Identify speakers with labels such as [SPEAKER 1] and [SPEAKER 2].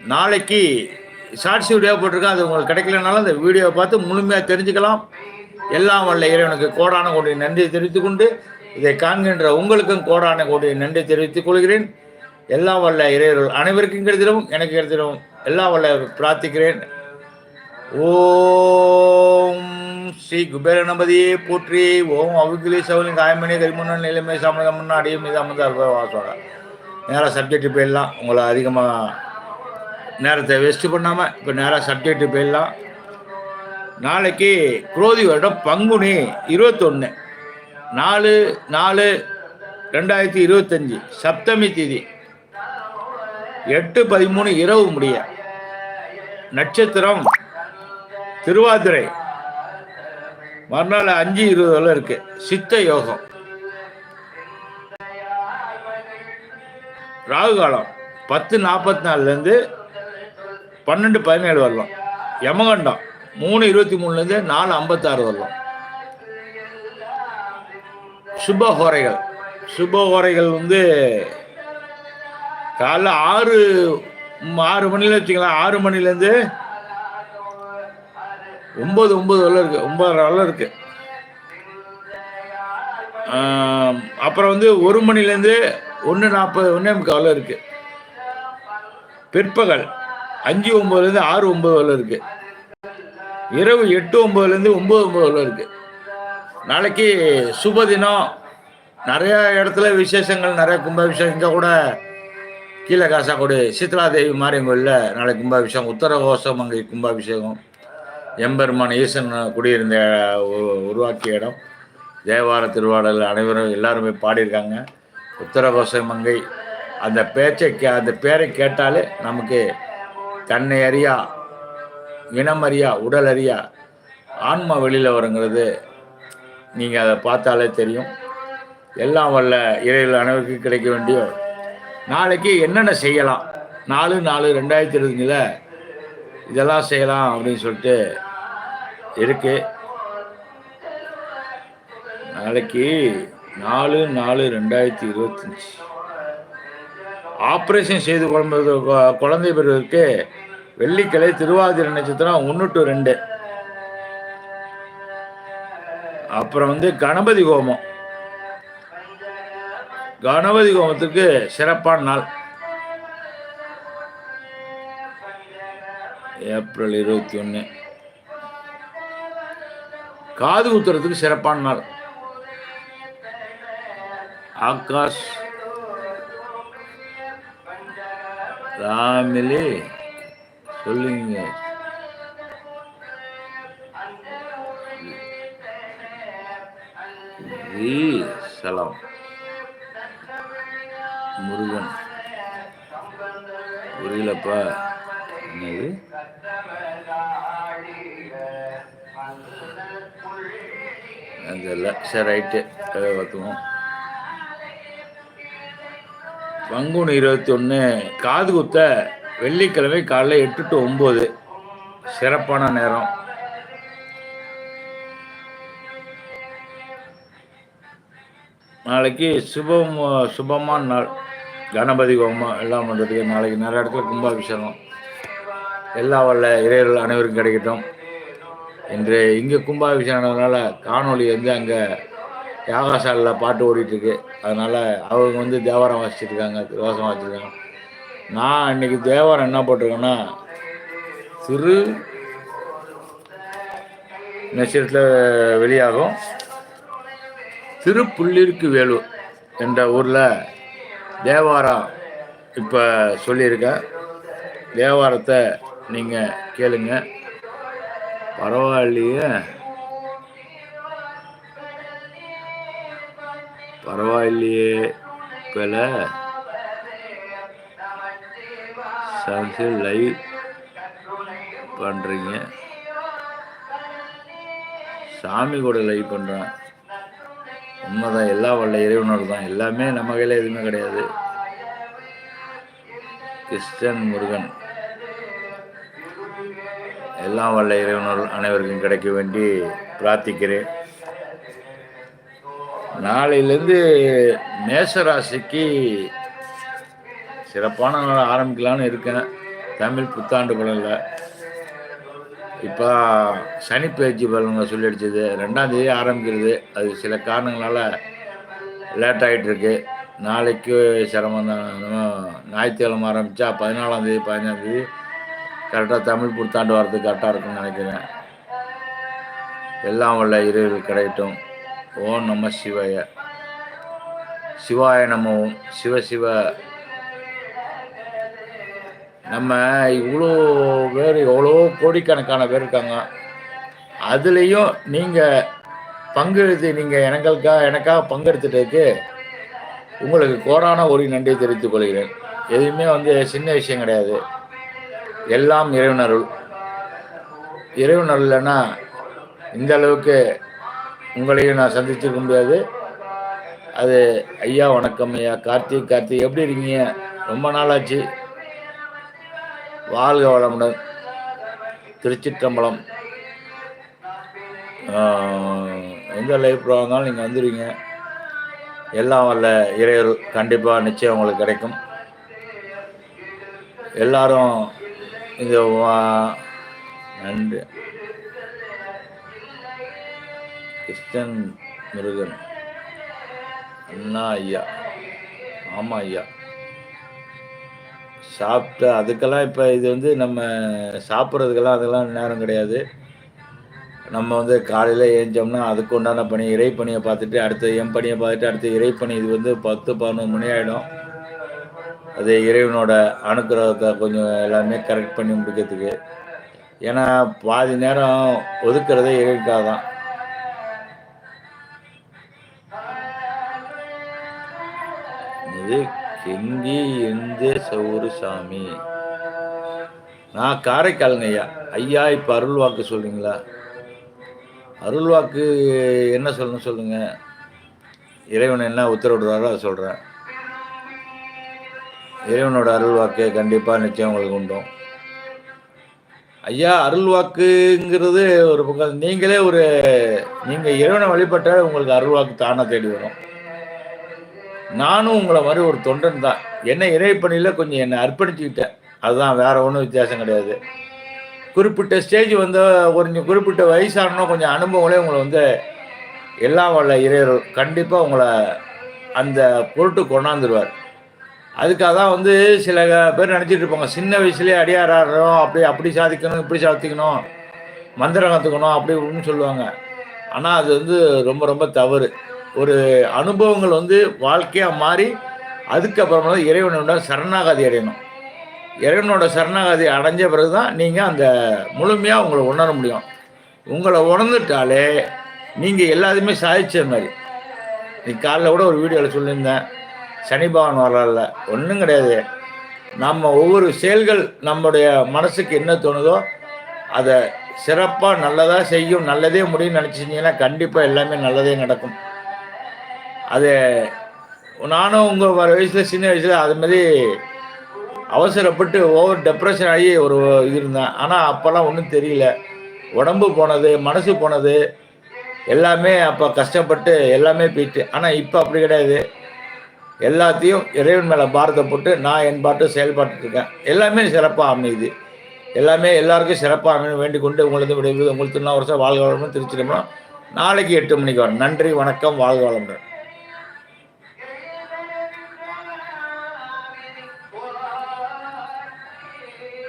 [SPEAKER 1] நாளைக்கு shorts video போட்டிருக்கேன் அது உங்களுக்கு கிடைக்கலனாலும் அந்த வீடியோவை பார்த்து முழுமையாக தெரிஞ்சுக்கலாம். எல்லாம் வல்ல இறைவனுக்கு கோடான கோடி நன்றி தெரிவித்துக் கொண்டு இதை காண்கின்ற உங்களுக்கும் கோடான கோடி நன்றி தெரிவித்துக் கொள்கிறேன். எல்லா வல்ல இறைவர்கள் அனைவருக்கும் கிடைத்திடும் எனக்கு கிடைத்திடும் எல்லா வல்ல பிரார்த்திக்கிறேன். ஓம் ஸ்ரீ குபேர நம்பதியே போற்றி. ஓம் அவுகிலி சவுலி காயமணி கரிமுன்னல் நிலைமை சமதம் முன்னாடியே மீது அமர்ந்தார் வாசோட நேராக சப்ஜெக்ட் போயிடலாம் உங்களை அதிகமாக நேரத்தை வேஸ்ட் பண்ணாமல் இப்போ நேராக சப்ஜெக்ட் போயிடலாம். நாளைக்கு குரோதி வருடம் பங்குனி இருபத்தொன்று நாலு நாலு ரெண்டாயிரத்தி இருபத்தஞ்சி சப்தமி திதி. எட்டு பதிமூணு இரவு முடிய. நட்சத்திரம் திருவாதிரை. மறுநாள் அஞ்சு இருபது வரை இருக்கு. சித்த யோகம். ராகு காலம் பத்து நாற்பத்தி நாலுலேருந்து பன்னெண்டு பதினேழு வரலாம். யமகண்டம் மூணு இருபத்தி மூணுலேருந்து நாலு ஐம்பத்தாறு வரலாம். சுப ஹோரைகள். சுப ஹோரைகள் வந்து காலைல ஆறு ஆறு மணில வச்சுக்கலாம் ஆறு மணிலேருந்து ஒம்பது ஒம்பது வரல இருக்கு. ஒன்பதரை வரல இருக்கு. அப்புறம் வந்து ஒரு மணிலேருந்து ஒன்று நாற்பது ஒன்றே முக்கால் இருக்குது பிற்பகல் அஞ்சு ஒம்பதுலேருந்து ஆறு ஒம்பது வரல இருக்கு. இரவு எட்டு ஒம்பதுலேருந்து ஒம்பது ஒம்பது வரல இருக்கு. நாளைக்கு சுப தினம். நிறைய இடத்துல விசேஷங்கள் நிறைய கும்பாபிஷேகம் இங்கே கூட கீழே காசாக்கோடு சீதலாதேவி மாரியங்கோயிலில் நாளைக்கு கும்பாபிஷேகம் உத்தரகோசம் அங்கே கும்பாபிஷேகம். எம்பெருமான் ஈசன் குடியிருந்த உருவாக்கிய இடம். தேவார திருவாடல் அனைவரும் எல்லாருமே பாடியிருக்காங்க. உத்தரகோச மங்கை அந்த பேச்சை கே அந்த பேரை கேட்டாலே நமக்கு தன்னை அறியா இனம் அறியா உடல் அறியா ஆன்மா வெளியில் வருங்கிறது நீங்கள் அதை பார்த்தாலே தெரியும். எல்லாம் வல்ல இறையில் அனைவருக்கும் கிடைக்க வேண்டிய நாளைக்கு என்னென்ன செய்யலாம்? நாலு நாலு ரெண்டாயிரத்தி இருபத்தஞ்சில் இதெல்லாம் செய்யலாம் அப்படின்னு சொல்லிட்டு இருக்கு. நாளைக்கு நாலு நாலு ரெண்டாயிரத்தி இருபத்தஞ்சி. ஆப்ரேஷன் செய்து கொள்வது குழந்தை பெறுவதற்கு வெள்ளிக்கிழமை திருவாதிரை நட்சத்திரம் ஒன்று டு ரெண்டு. அப்புறம் வந்து கணபதி ஹோமம். கணபதி ஹோமத்துக்கு சிறப்பான நாள். ஏப்ரல் இருபத்தி ஒன்று காது குத்துறதுக்கு சிறப்பான நாள். ஆகாஷ் ராமிலி சொல்லுங்க. வி சலாம். முருகன். புரியலப்பா. என்னது? அதில் சரி ரைட்டு. பார்த்துவோம் பங்குனி இருபத்தி ஒன்று காது குத்த வெள்ளிக்கிழமை காலைல எட்டு டு ஒம்பது. சிறப்பான நேரம். நாளைக்கு சுபம் சுபமான நாள். கணபதி ஹோமம் எல்லாம் பண்ணுறதுக்கு நாளைக்கு நிறைய இடத்துல கும்பாபிஷேகம். எல்லா வல்ல இறையர்கள் அனைவருக்கும் கிடைக்கட்டும். இன்று இங்கே கும்பாபிஷேகம்னால காணொளி வந்து அங்கே யாகாசாலில் பாட்டு ஓடிட்டுருக்கு. அதனால் அவங்க வந்து தேவாரம் வாசிச்சிட்டு இருக்காங்க திருவாசம் வாசிச்சிருக்காங்க. நான் இன்னைக்கு தேவாரம் என்ன போட்டிருக்கேன்னா திரு நட்சத்திரத்தில் வெளியாகும். திருப்புள்ளிருக்கு வேலு என்ற ஊரில் தேவாரம் இப்போ சொல்லியிருக்கேன். தேவாரத்தை நீங்கள் கேளுங்க. பரவாயில்லையே. பரவாயில்லையே. இப்போல சாங்ஸு லைவ் பண்ணுறீங்க சாமி கூட லைவ் பண்ணுறான் உண்மைதான் எல்லா வல்ல இறைவனோடு தான். எல்லாமே நம்ம கையில் எதுவுமே கிடையாது. கிறிஸ்டன் முருகன். எல்லாம் வல்ல இறைவனோடு அனைவருக்கும் கிடைக்க வேண்டி பிரார்த்திக்கிறேன். நாளையிலேருந்து மேசராசிக்கு சிறப்பான நாள் ஆரம்பிக்கலான்னு இருக்கேன். தமிழ் புத்தாண்டு பலனில். இப்போ சனி பயிற்சி பலன்களை சொல்லி அடிச்சது ரெண்டாம் தேதி ஆரம்பிக்கிறது. அது சில காரணங்களால் லேட் ஆகிட்டுருக்கு நாளைக்கு சிரமம் தான். ஞாயிற்றுக்கிழமை ஆரம்பித்தா பதினாலாம் தேதி பதினஞ்சாம் தேதி கரெக்டாக தமிழ் புத்தாண்டு வர்றதுக்கு கரெக்டாக இருக்கும்னு நினைக்கிறேன். எல்லாம் உள்ள இறைவர்கள் கிடைக்கட்டும். ஓம் நம சிவாய. சிவாய நமவும் சிவ சிவ. நம்ம இவ்வளோ பேர் எவ்வளோ கோடிக்கணக்கான பேர் இருக்காங்க. அதுலேயும் நீங்கள் பங்கெடுத்து நீங்கள் எனங்களுக்காக எனக்காக பங்கெடுத்துட்டதுக்கு உங்களுக்கு கோடான ஒரு நன்றியை தெரிவித்துக் கொள்கிறேன். எதுவுமே வந்து சின்ன விஷயம் கிடையாது. எல்லாம் இறைவனருள். இறைவனருள்னா இல்லைன்னா இந்த அளவுக்கு உங்களையும் நான் சந்திச்சிருக்க முடியாது. அது ஐயா வணக்கம் ஐயா. கார்த்திக் கார்த்திக் எப்படி இருக்கீங்க? ரொம்ப நாளாச்சு. வாழ்க வளமுடன். திருச்சிற்றம்பலம். எந்த லைஃப் ப்ரோங்காலும் நீங்கள் வந்துடுவீங்க எல்லாம் வரல இறையர் கண்டிப்பாக நிச்சயம் உங்களுக்கு கிடைக்கும். எல்லாரும் இந்த நன்றி. கிருஷ்ணன் முருகன். அண்ணா ஐயா ஆமாம் ஐயா. சாப்பிட்டு அதுக்கெல்லாம் இப்போ இது வந்து நம்ம சாப்பிட்றதுக்கெல்லாம் அதெல்லாம் நேரம் கிடையாது. நம்ம வந்து காலையில் ஏஞ்சோம்னா அதுக்கு உண்டான பணி இறைப்பணியை பார்த்துட்டு அடுத்து என் பணியை பார்த்துட்டு அடுத்து இறைப்பணி இது வந்து பத்து பதினொன்று மணி ஆகிடும் அது இறைவனோட அனுக்கிரகத்தை கொஞ்சம் எல்லாமே கரெக்ட் பண்ணி முடிக்கிறதுக்கு. ஏன்னா பாதி நேரம் ஒதுக்கிறதே இறைக்காக தான் இது கெங்கி எந்த சௌரு சாமி. நான் காரைக்காலுங்க ஐயா. ஐயா இப்போ அருள் வாக்கு சொல்றீங்களா? அருள் வாக்கு என்ன சொல்லணும் சொல்லுங்க. இறைவன் என்ன உத்தரவிடுறாரோ அதை சொல்கிறேன் இறைவனோட அருள் வாக்கு கண்டிப்பாக நிச்சயம் உங்களுக்கு உண்டும் ஐயா அருள் வாக்குங்கிறது ஒரு பக்கம். நீங்களே ஒரு நீங்கள் இறைவனை வழிபட்டால் உங்களுக்கு அருள் வாக்கு தானாக தேடி வரும். நானும் உங்களை மாதிரி ஒரு தொண்டன் தான். என்ன இறைப்பணியில் கொஞ்சம் என்னை அர்ப்பணிச்சுக்கிட்டேன். அதுதான் வேற ஒன்றும் வித்தியாசம் கிடையாது. குறிப்பிட்ட ஸ்டேஜ் வந்து கொஞ்சம் குறிப்பிட்ட வயசானோ கொஞ்சம் அனுபவங்களே உங்களை வந்து எல்லாம் வல்ல இறையர்கள் கண்டிப்பாக உங்களை அந்த பொருட்டு கொண்டாந்துருவார். அதுக்காக தான் வந்து சில பேர் நினச்சிட்டு இருப்பாங்க சின்ன வயசுலேயே அடியாராடுறோம் அப்படி அப்படி சாதிக்கணும் இப்படி சாதிக்கணும் மந்திரம் கற்றுக்கணும் அப்படி இப்படின்னு சொல்லுவாங்க. ஆனால் அது வந்து ரொம்ப ரொம்ப தவறு. ஒரு அனுபவங்கள் வந்து வாழ்க்கையாக மாறி அதுக்கப்புறமா தான் இறைவனோட சரணாகதி அடையணும். இறைவனோட சரணாகதி அடைஞ்ச பிறகு தான் நீங்கள் அந்த முழுமையாக உங்களை உணர முடியும். உங்களை உணர்ந்துட்டாலே நீங்கள் எல்லாத்தையுமே சாதிச்ச மாதிரி. நீ காலைல கூட ஒரு வீடியோவில் சொல்லியிருந்தேன் சனி பகவான் வரல ஒன்றும் கிடையாது. நம்ம ஒவ்வொரு செயல்கள் நம்முடைய மனசுக்கு என்ன தோணுதோ அதை சிறப்பாக நல்லதாக செய்யும் நல்லதே முடியும்னு நினச்சிங்கன்னா கண்டிப்பாக எல்லாமே நல்லதே நடக்கும். அது நானும் உங்கள் வர வயசில் சின்ன வயசில் அது மாதிரி அவசரப்பட்டு ஓவர் டெப்ரெஷன் ஆகி ஒரு இது இருந்தேன். ஆனால் அப்போல்லாம் ஒன்றும் தெரியல. உடம்பு போனது மனசு போனது எல்லாமே அப்போ கஷ்டப்பட்டு எல்லாமே போயிட்டு. ஆனால் இப்போ அப்படி கிடையாது. எல்லாத்தையும் இறைவன் மேலே பாரத்தை போட்டு நான் என் பாட்டு செயல்பட்டுருக்கேன் எல்லாமே சிறப்பாக அமையுது. எல்லாமே எல்லாருக்கும் சிறப்பாக அமையும் வேண்டிக் கொண்டு உங்களுக்கு விடைபெறுவது உங்களுக்கு இன்னும் வருஷம் வாழ்க வளமும் திருச்சிட்டோம்னா நாளைக்கு எட்டு மணிக்கு வரேன் நன்றி வணக்கம் வாழ்க வளமுடன்.